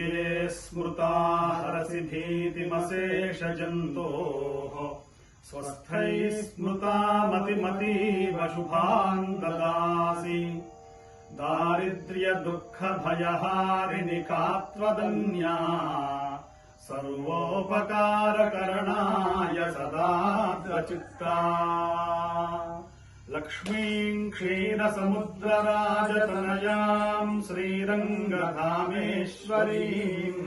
के स्मृता हरसि भीतिमशेषजन्तोः स्वस्थैः स्मृता मतिमतीव शुभान् ददासि। दारिद्र्यदुःखभयहारिणि का त्वदन्या सर्वोपकारकरणाय सदा चित्ता लक्ष्मीम् क्षीरसमुद्रराजतनयाम् श्रीरङ्गधामेश्वरीम्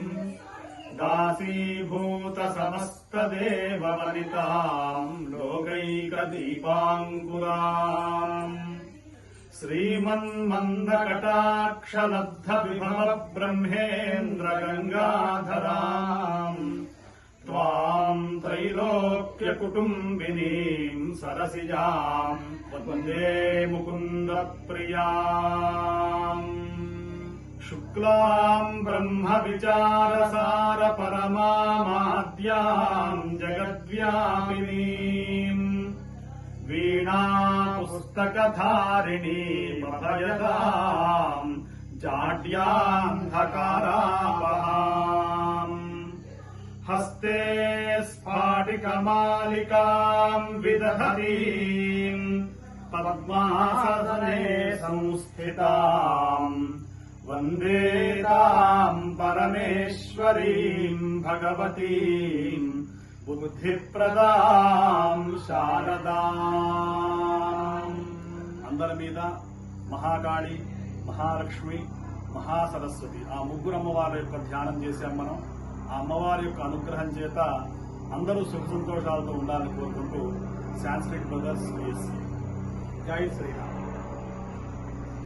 दासीभूतसमस्तदेववनिताम् लोकैकदीपाङ्कुराम् श्रीमन्मन्दकटाक्षलब्धविभव त्रैलोक्यकुटुम्बिनीम् सरसिजाम् वंदे मुकुन्दप्रियाम्। शुक्लाम् ब्रह्मविचारसार परमामाद्याम् जगद्व्यापिनीम्। वीणा अभयदाम् जाड्यान्धकारापहाम्। हस्ते स्फाटिकमालिकाम् विदधतीम् पद्मासने संस्थिताम् वन्दे ताम् परमेश्वरीम् भगवतीम् బుద్ధిప్రదాం శారదాం అందరి మీద మహాకాళి మహాలక్ష్మి మహాసరస్వతి ఆ ముగ్గురు అమ్మవారి యొక్క ధ్యానం చేశాం మనం ఆ అమ్మవారి యొక్క అనుగ్రహం చేత అందరూ సుఖ సంతోషాలతో ఉండాలని కోరుకుంటూ సాంస్క్రిట్ బ్రదర్స్ జై శ్రీరామ్.